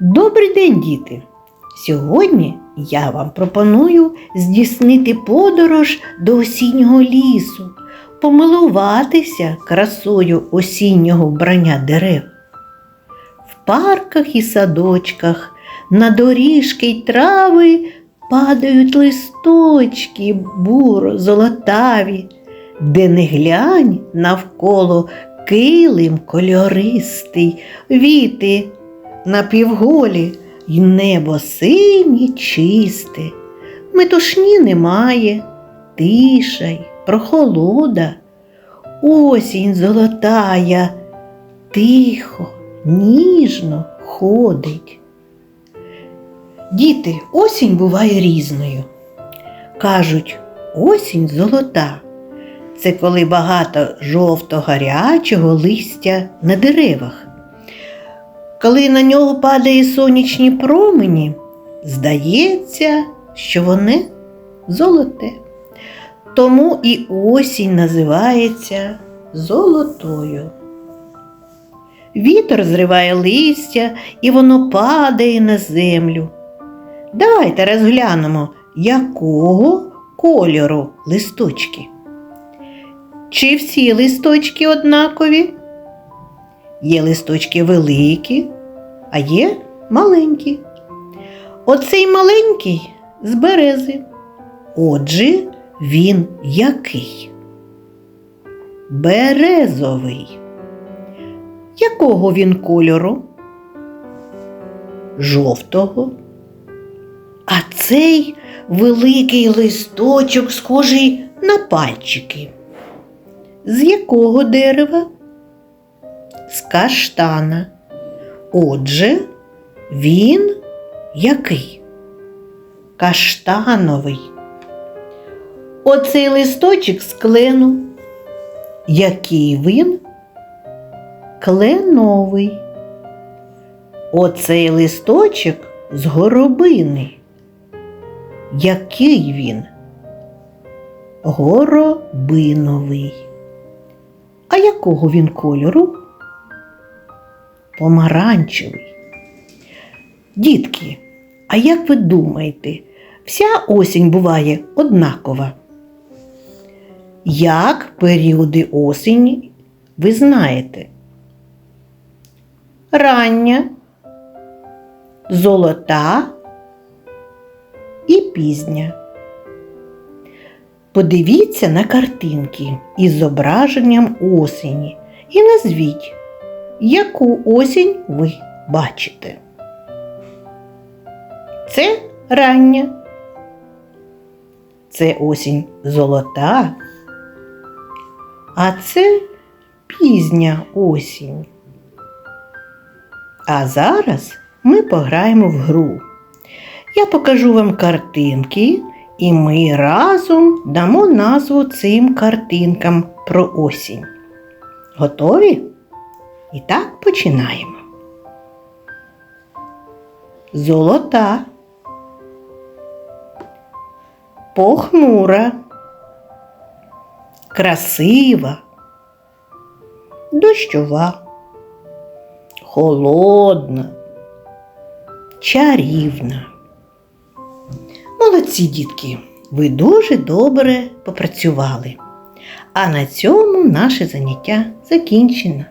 Добрий день, діти! Сьогодні я вам пропоную здійснити подорож до осіннього лісу, помилуватися красою осіннього вбрання дерев. В парках і садочках на доріжки й трави падають листочки буро золотаві, де не глянь навколо килим кольористий, віти напівголі, й небо синє чисте, метушні немає, тиша й прохолода, осінь золотая, тихо, ніжно ходить. Діти, осінь буває різною. Кажуть, осінь золота. Це коли багато жовто-гарячого листя на деревах. Коли на нього падає сонячні промені, здається, що вони золоте. Тому і осінь називається золотою. Вітер зриває листя і воно падає на землю. Давайте розглянемо, якого кольору листочки. Чи всі листочки однакові? Є листочки великі, а є маленькі. Оцей маленький з берези. Отже, він який? Березовий. Якого він кольору? Жовтого. А цей великий листочок схожий на пальчики. З якого дерева? З каштана. Отже, він який? Каштановий. Оцей листочок з клену. Який він? Кленовий. Оцей листочок з горобини. Який він? Горобиновий. А якого він кольору? Помаранчевий. Дітки, а як ви думаєте, вся осінь буває однакова? Як періоди осені ви знаєте? Рання, золота і пізня. Подивіться на картинки із зображенням осені і назвіть, яку осінь ви бачите. Це рання. Це осінь золота. А це пізня осінь. А зараз ми пограємо в гру. Я покажу вам картинки, і ми разом дамо назву цим картинкам про осінь. Готові? І так починаємо. Золота. Похмура. Красива. Дощова. Холодна. Чарівна. Молодці дітки, ви дуже добре попрацювали. А на цьому наше заняття закінчено.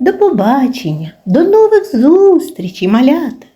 До побачення, до нових зустрічей, малята!